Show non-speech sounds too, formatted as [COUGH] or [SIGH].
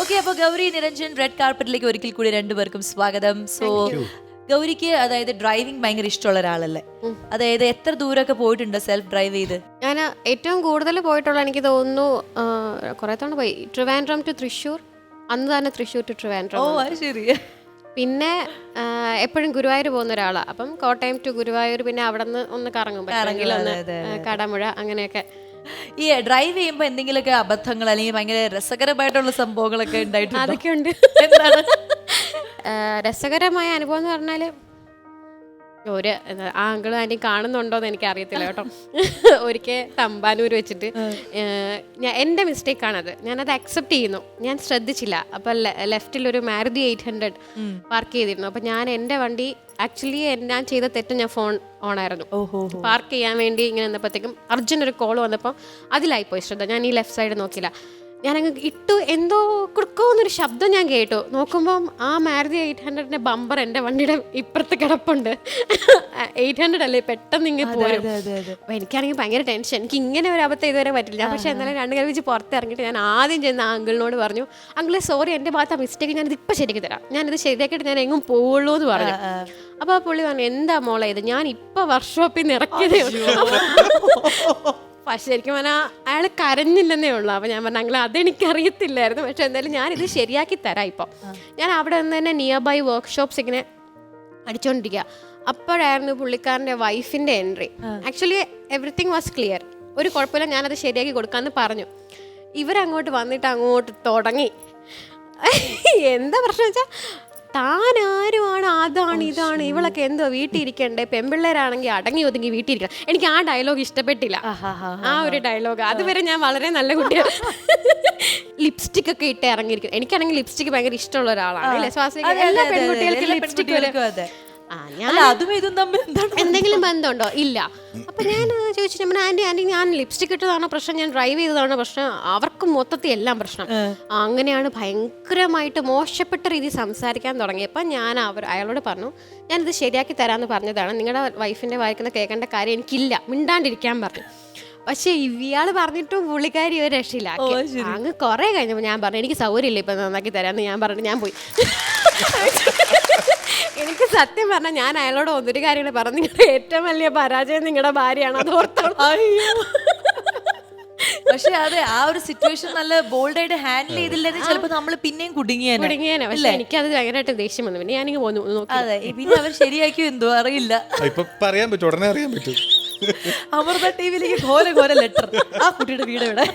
Okay അപ്പൊ Gauri Niranjan red കാർപ്പറ്റിലേക്ക് ഒരിക്കൽ കൂടി രണ്ടുപേർക്കും സ്വാഗതം. സോ ഗൗരിക്ക് അതായത് ഡ്രൈവിംഗ് ഭയങ്കര ഇഷ്ടമുള്ള ഒരാളല്ലേ? അതായത് എത്ര ദൂരമൊക്കെ പോയിട്ടുണ്ട് സെൽഫ് ഡ്രൈവ് ചെയ്ത്? ഞാൻ ഏറ്റവും കൂടുതൽ പോയിട്ടുള്ള എനിക്ക് തോന്നുന്നു കുറെ തവണ പോയി. ട്രിവാൻഡ്രം ടു തൃശ്ശൂർ. അന്ന് തന്നെ തൃശ്ശൂർ ടു ഓ ട്രിവാൻഡ്രം അത് ശരി. പിന്നെ എപ്പോഴും ഗുരുവായൂർ പോകുന്ന ഒരാളാണ് അപ്പം കോട്ടയം ടു ഗുരുവായൂർ പിന്നെ അവിടെ നിന്ന് ഒന്ന് കറങ്ങും. കടമുഴ അങ്ങനെയൊക്കെ. ഈ ഡ്രൈവ് ചെയ്യുമ്പോ എന്തെങ്കിലുമൊക്കെ അബദ്ധങ്ങൾ അല്ലെങ്കിൽ ഭയങ്കര രസകരമായിട്ടുള്ള സംഭവങ്ങളൊക്കെ ഉണ്ടായിട്ടുണ്ട്? അതൊക്കെ ഉണ്ട്. എന്താണ്? രസകരമായ അനുഭവം എന്ന് പറഞ്ഞാൽ ഒരു ആ അങ്കിൾ ആന്റി കാണുന്നുണ്ടോ എന്ന് എനിക്ക് അറിയത്തില്ല കേട്ടോ. [LAUGHS] ഒരിക്കൽ തമ്പാനൂർ വെച്ചിട്ട് ഞാൻ എന്റെ മിസ്റ്റേക്കാണത് ഞാനത് അക്സെപ്റ്റ് ചെയ്യുന്നു. ഞാൻ ശ്രദ്ധിച്ചില്ല. അപ്പം ലെഫ്റ്റിൽ ഒരു മാരുതി എയ്റ്റ് ഹൺഡ്രഡ് പാർക്ക് ചെയ്തിരുന്നു. അപ്പം ഞാൻ എന്റെ വണ്ടി ആക്ച്വലി ഞാൻ ചെയ്ത തെറ്റ് ഞാൻ ഫോൺ ഓൺ ആയിരുന്നു. പാർക്ക് ചെയ്യാൻ വേണ്ടി ഇങ്ങനെ വന്നപ്പോഴത്തേക്കും അർജുൻ ഒരു കോൾ വന്നപ്പോൾ അതിലായിപ്പോയി ശ്രദ്ധ. ഞാൻ ഈ ലെഫ്റ്റ് സൈഡ് നോക്കില്ല ഞാനങ്ങ് ഇട്ടു. എന്തോ കൊടുക്കോ എന്നൊരു ശബ്ദം ഞാൻ കേട്ടു. നോക്കുമ്പം ആ മാരുതി എയ്റ്റ് ഹൺഡ്രഡിന്റെ ബമ്പർ എന്റെ വണ്ടിയുടെ ഇപ്പുറത്ത് കിടപ്പുണ്ട്. എയ്റ്റ് ഹൺഡ്രഡ് അല്ലേ? പെട്ടെന്ന് ഇങ്ങനെ പോരും. എനിക്കാണെങ്കിൽ ഭയങ്കര ടെൻഷൻ എനിക്ക് ഇങ്ങനെ ഒരു അബദ്ധം ഇതുവരെ പറ്റില്ല. പക്ഷെ എന്നാലും രണ്ട് കൈ വെച്ച് പുറത്തിറങ്ങിയിട്ട് ഞാൻ ആദ്യം ചെന്ന് ആ അങ്കിളിനോട് പറഞ്ഞു അങ്കിളെ സോറി എന്റെ ഭാഗത്ത് ആ മിസ്റ്റേക്ക് ഞാനിത് ഇപ്പം ശരിയാക്കി തരാം. ഞാനിത് ശരിയാക്കിയിട്ട് ഞാൻ എങ്ങും പോവുള്ളൂ എന്ന് പറഞ്ഞു. അപ്പോൾ ആ. പുള്ളി പറഞ്ഞു എന്താ മോളെ ഇത്? ഞാൻ ഇപ്പൊ വർക്ക്ഷോപ്പിൽ നിന്ന് ഇറക്കിയതേ ഉള്ളൂ. പക്ഷെ ശരിക്കും പറഞ്ഞാൽ അയാൾ കരഞ്ഞില്ലെന്നേ ഉള്ളൂ. അപ്പോൾ ഞാൻ പറഞ്ഞു അങ്ങനെ അതെനിക്ക് അറിയത്തില്ലായിരുന്നു പക്ഷെ എന്തായാലും ഞാൻ ഇത് ശരിയാക്കി തരാം ഇപ്പൊ. ഞാൻ അവിടെ നിന്ന് തന്നെ നിയർ ബൈ വർക്ക്ഷോപ്സ് ഇങ്ങനെ അടിച്ചോണ്ടിരിക്കുക അപ്പോഴായിരുന്നു പുള്ളിക്കാരന്റെ വൈഫിന്റെ entry actually everything was clear ഒരു കുഴപ്പമില്ല ഞാനത് ശരിയാക്കി കൊടുക്കാമെന്ന് പറഞ്ഞു. ഇവരങ്ങോട്ട് വന്നിട്ട് അങ്ങോട്ട് തുടങ്ങി. [LAUGHS] എന്താ പ്രശ്നം വെച്ചാൽ താൻ ആരുമാണ് അതാണ് ഇതാണ്. ഇവളൊക്കെ എന്തോ വീട്ടിൽ ഇരിക്കണ്ടേ പെമ്പിള്ളേരാണെങ്കിൽ അടങ്ങി ഒതുങ്ങി വീട്ടിൽ ഇരിക്കണം എനിക്ക് ആ ഡയലോഗ് ഇഷ്ടപ്പെട്ടില്ല. ആ ഒരു ഡയലോഗ് അതുവരെ ഞാൻ വളരെ നല്ല കുട്ടിയാണ് ലിപ്സ്റ്റിക് ഒക്കെ ഇട്ട് ഇറങ്ങിയിരിക്കും. എനിക്കാണെങ്കിൽ ലിപ്സ്റ്റിക് ഭയങ്കര ഇഷ്ടമുള്ള ഒരാളാണ്. എല്ലാ പെൺകുട്ടികൾക്കും ലിപ്സ്റ്റിക് അതെ. അല്ല ഇതും തമ്മിൽ എന്തെങ്കിലും ബന്ധമുണ്ടോ? ഇല്ല. അപ്പൊ ഞാൻ ചോദിച്ചു നമ്മുടെ ആന്റി ആന്റി ഞാൻ ലിപ്സ്റ്റിക് ഇട്ടതാണോ പ്രശ്നം ഞാൻ ഡ്രൈവ് ചെയ്തതാണോ പ്രശ്നം. അവർക്ക് മൊത്തത്തിൽ എല്ലാം പ്രശ്നം. അങ്ങനെയാണ് ഭയങ്കരമായിട്ട് മോശപ്പെട്ട രീതിയിൽ സംസാരിക്കാൻ തുടങ്ങിയപ്പോൾ ഞാൻ അവർ അയാളോട് പറഞ്ഞു ഇത് ശരിയാക്കി തരാമെന്ന് പറഞ്ഞതാണ്. നിങ്ങളുടെ വൈഫിന്റെ വായിക്കുന്ന കേൾക്കേണ്ട കാര്യം എനിക്കില്ല. മിണ്ടാണ്ടിരിക്കാൻ പറഞ്ഞു. പക്ഷെ ഇയാൾ പറഞ്ഞിട്ടും പുള്ളിക്കാരി ഒരു രക്ഷയില്ല അങ്ങ് കുറെ കഴിഞ്ഞപ്പോൾ ഞാൻ പറഞ്ഞു എനിക്ക് സൗകര്യമില്ല ഇപ്പൊ നന്നാക്കി തരാമെന്ന് ഞാൻ പറഞ്ഞു ഞാൻ പോയി. [LAUGHS] എനിക്ക് സത്യം പറഞ്ഞാൽ ഞാൻ അയാളോട് ഒന്നൊരു കാര്യങ്ങൾ പറഞ്ഞു. നിങ്ങളുടെ ഏറ്റവും വലിയ പരാജയം നിങ്ങളുടെ ഭാര്യയാണ് അത് ഓർത്തോളൂ. അയ്യോ. പക്ഷെ അതെ ആ ഒരു സിറ്റുവേഷൻ നല്ല ബോൾഡായിട്ട് ഹാൻഡിൽ ചെയ്തില്ലെങ്കിൽ ചിലപ്പോ നമ്മൾ പിന്നെയും കുടുങ്ങിയാണ് കുടുങ്ങിയാണ് പക്ഷെ എനിക്കത് ഭയങ്കരമായിട്ട് ദേഷ്യം വന്നു. പിന്നെ ഞാനിങ്ങ് പോന്നു. നോക്കി. അതെ പിന്നെ അവർ ശരിയാക്കിയോ എന്തോ അറിയില്ല. ഇപ്പൊ പറയാൻ പറ്റും ഉടനെ അറിയാൻ പറ്റും. അമൃത ടിവിയിലേക്ക് ഘോര ഘോര ലെറ്റർ ആ കുട്ടിയുടെ വീട് ഇവിടെ